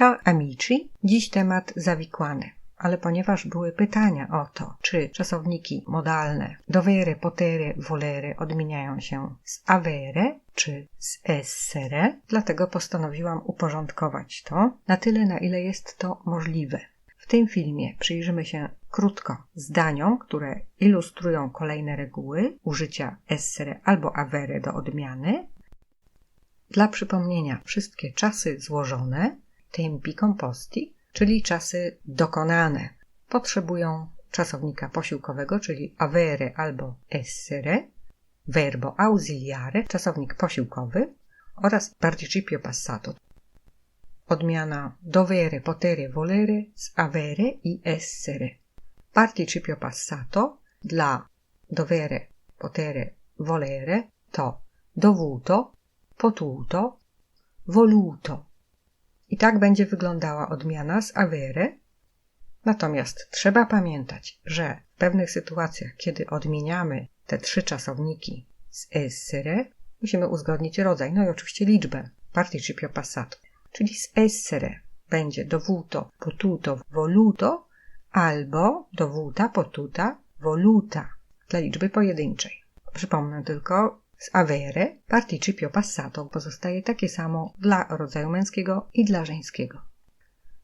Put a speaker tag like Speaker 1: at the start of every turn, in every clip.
Speaker 1: Ciao amici, dziś temat zawikłany. Ale ponieważ były pytania o to, czy czasowniki modalne dovere, potere, volere odmieniają się z avere czy z essere, dlatego postanowiłam uporządkować to na tyle, na ile jest to możliwe. W tym filmie przyjrzymy się krótko zdaniom, które ilustrują kolejne reguły użycia essere albo avere do odmiany. Dla przypomnienia, wszystkie czasy złożone, tempi composti, czyli czasy dokonane, potrzebują czasownika posiłkowego, czyli avere albo essere, verbo ausiliare, czasownik posiłkowy oraz participio passato. Odmiana dovere, potere, volere z avere i essere. Participio passato dla dovere, potere, volere to dovuto, potuto, voluto. I tak będzie wyglądała odmiana z avere. Natomiast trzeba pamiętać, że w pewnych sytuacjach, kiedy odmieniamy te trzy czasowniki z essere, musimy uzgodnić rodzaj, no i oczywiście liczbę, participio passato. Czyli z essere będzie dovuto, potuto, voluto albo dovuta, potuta, voluta dla liczby pojedynczej. Przypomnę tylko, z avere participio passato pozostaje takie samo dla rodzaju męskiego i dla żeńskiego.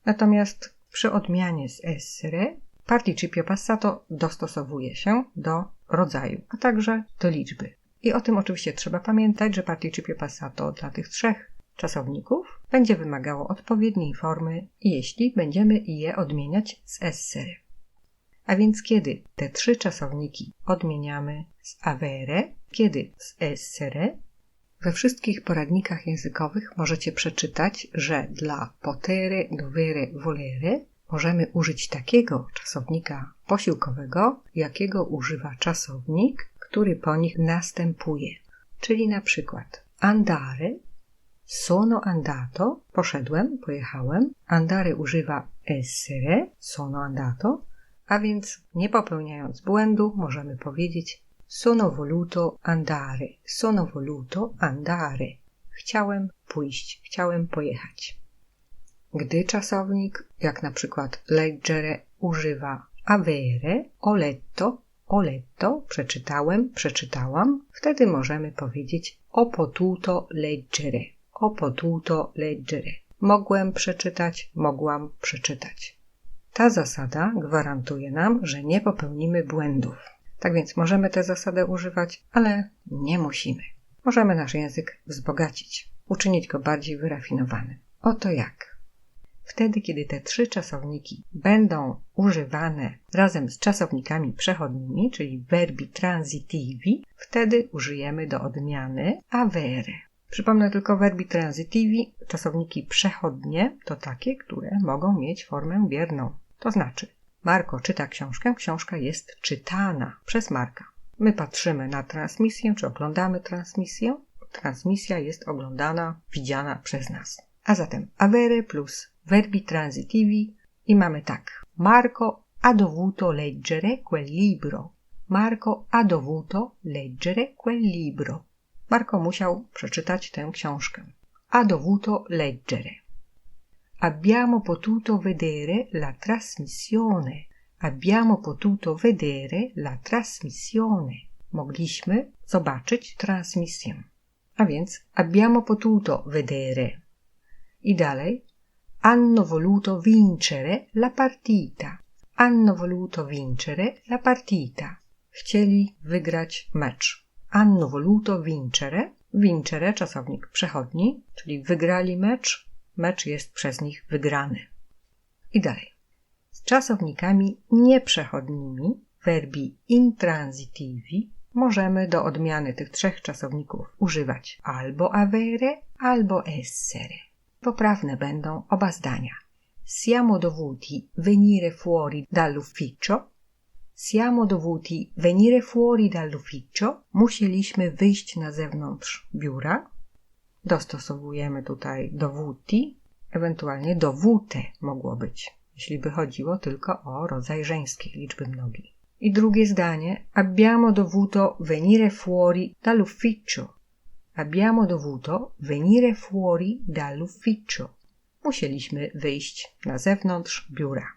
Speaker 1: Natomiast przy odmianie z essere participio passato dostosowuje się do rodzaju, a także do liczby. I o tym oczywiście trzeba pamiętać, że participio passato dla tych trzech czasowników będzie wymagało odpowiedniej formy, jeśli będziemy je odmieniać z essere. A więc kiedy te trzy czasowniki odmieniamy z avere, kiedy z essere, we wszystkich poradnikach językowych możecie przeczytać, że dla potere, dovere, volere możemy użyć takiego czasownika posiłkowego, jakiego używa czasownik, który po nich następuje. Czyli na przykład andare, sono andato, poszedłem, pojechałem. Andare używa essere, sono andato, a więc nie popełniając błędu możemy powiedzieć sono voluto andare, sono voluto andare. Chciałem pójść, chciałem pojechać. Gdy czasownik, jak na przykład leggere, używa avere, ho letto, ho letto, przeczytałem, przeczytałam, wtedy możemy powiedzieć ho potuto leggere, ho potuto leggere. Mogłem przeczytać, mogłam przeczytać. Ta zasada gwarantuje nam, że nie popełnimy błędów. Tak więc możemy tę zasadę używać, ale nie musimy. Możemy nasz język wzbogacić, uczynić go bardziej wyrafinowanym. Oto jak. Wtedy, kiedy te trzy czasowniki będą używane razem z czasownikami przechodnimi, czyli verbi transitivi, wtedy użyjemy do odmiany avere. Przypomnę tylko verbi transitivi, czasowniki przechodnie to takie, które mogą mieć formę bierną. To znaczy, Marko czyta książkę, książka jest czytana przez Marka. My patrzymy na transmisję, czy oglądamy transmisję. Transmisja jest oglądana, widziana przez nas. A zatem avere plus verbi transitivi i mamy tak. Marco ha dovuto leggere quel libro. Marco ha dovuto leggere quel libro. Marco musiał przeczytać tę książkę. Ha dovuto leggere. Abbiamo potuto vedere la trasmissione. Abbiamo potuto vedere la trasmissione. Mogliśmy zobaczyć transmisję. A więc abbiamo potuto vedere. I dalej. Hanno voluto vincere la partita. Hanno voluto vincere la partita. Chcieli wygrać mecz. Hanno voluto vincere. Vincere, czasownik przechodni, czyli wygrali mecz, mecz jest przez nich wygrany. I dalej. Z czasownikami nieprzechodnimi, verbi intransitivi, możemy do odmiany tych trzech czasowników używać albo avere, albo essere. Poprawne będą oba zdania. Siamo dovuti venire fuori dall'ufficio. Siamo dovuti venire fuori dall'ufficio. Musieliśmy wyjść na zewnątrz biura. Dostosowujemy tutaj dovuti, ewentualnie dovute mogło być, jeśli by chodziło tylko o rodzaj żeńskiej liczby mnogiej. I drugie zdanie. Abbiamo dovuto venire fuori dall'ufficio. Abbiamo dovuto venire fuori dall'ufficio. musieliśmy wyjść na zewnątrz biura.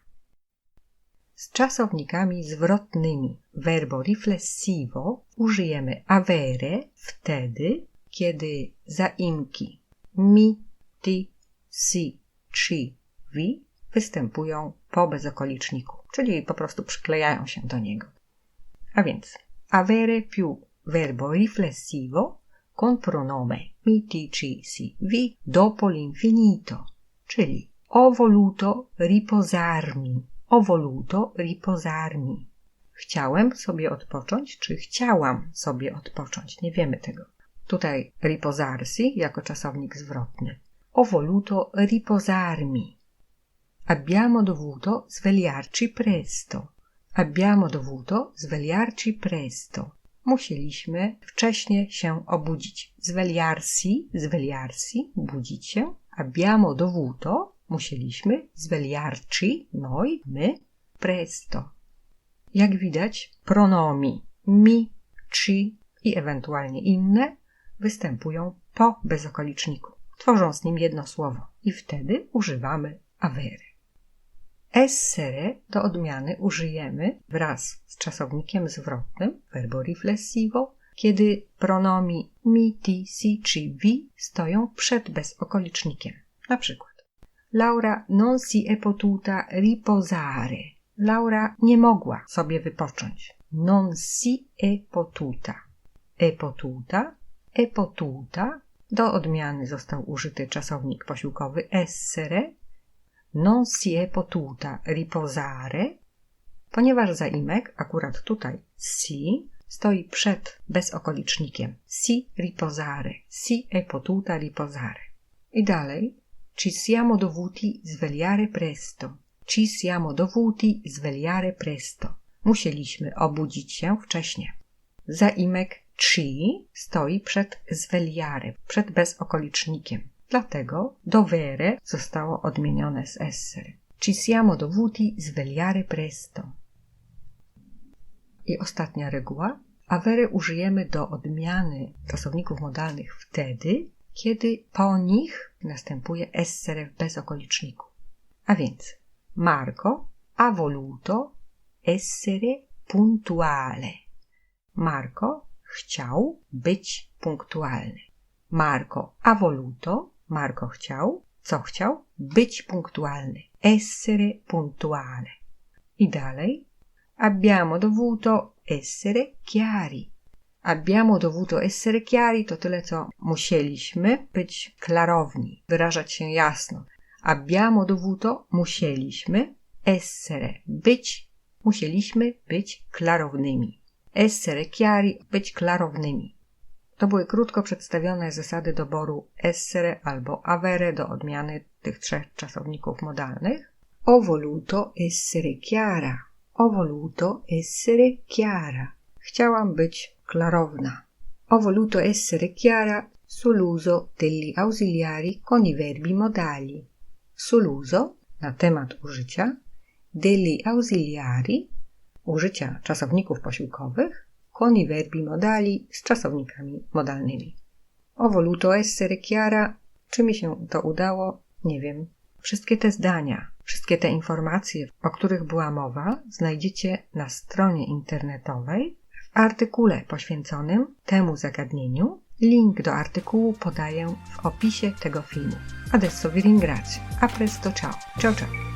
Speaker 1: Z czasownikami zwrotnymi verbo riflessivo użyjemy avere wtedy, kiedy zaimki mi, ti, si, ci, vi występują po bezokoliczniku, czyli po prostu przyklejają się do niego. A więc avere più verbo riflessivo con pronome mi, ti, ci, si, vi dopo l'infinito, czyli ho voluto riposarmi, ho voluto riposarmi. Chciałem sobie odpocząć, czy chciałam sobie odpocząć? Nie wiemy tego. Tutaj riposarsi jako czasownik zwrotny. Ho voluto riposarmi. Abbiamo dovuto svegliarci presto. Abbiamo dovuto svegliarci presto. Musieliśmy wcześnie się obudzić. Svegliarsi, svegliarsi, budzić się. Abbiamo dovuto, musieliśmy. Svegliarci, noi, my, presto. Jak widać, pronomi mi, ci i ewentualnie inne występują po bezokoliczniku, tworzą z nim jedno słowo i wtedy używamy avere. Essere do odmiany użyjemy wraz z czasownikiem zwrotnym, verbo riflessivo, kiedy pronomi mi, ti, si czy vi stoją przed bezokolicznikiem. Na przykład Laura non si è potuta riposare. Laura nie mogła sobie wypocząć. Non si è potuta. È potuta, è potuta. Do odmiany został użyty czasownik posiłkowy essere, non si è potuta riposare, ponieważ zaimek, akurat tutaj si, stoi przed bezokolicznikiem. Si riposare, si è potuta riposare. I dalej, ci siamo dovuti svegliare presto. Ci siamo dovuti svegliare presto. Musieliśmy obudzić się wcześnie. Zaimek ci stoi przed svegliare, przed bezokolicznikiem. Dlatego dovere zostało odmienione z essere. Ci siamo dovuti svegliare presto. I ostatnia reguła. Avere użyjemy do odmiany czasowników modalnych wtedy, kiedy po nich następuje essere w bezokoliczniku. A więc Marco ha voluto essere puntuale. Marco chciał być punktualny. Marco ha voluto Marko chciał, co chciał? Być punktualny. Essere puntuale. I dalej. Abbiamo dovuto essere chiari. Abbiamo dovuto essere chiari to tyle, co musieliśmy być klarowni, wyrażać się jasno. Abbiamo dovuto musieliśmy, essere być, musieliśmy być klarownymi. Essere chiari być klarownymi. To były krótko przedstawione zasady doboru essere albo avere do odmiany tych trzech czasowników modalnych. Ho voluto essere chiara. Ho voluto essere chiara. Chciałam być klarowna. Ho voluto essere chiara sull'uso degli ausiliari con i verbi modali. Sull'uso na temat użycia degli ausiliari użycia czasowników posiłkowych con verbi modali z czasownikami modalnymi. O voluto essere chiara, czy mi się to udało, nie wiem. Wszystkie te zdania, wszystkie te informacje, o których była mowa, znajdziecie na stronie internetowej w artykule poświęconym temu zagadnieniu. Link do artykułu podaję w opisie tego filmu. Adesso vi ringrazio. A presto, ciao. Ciao ciao.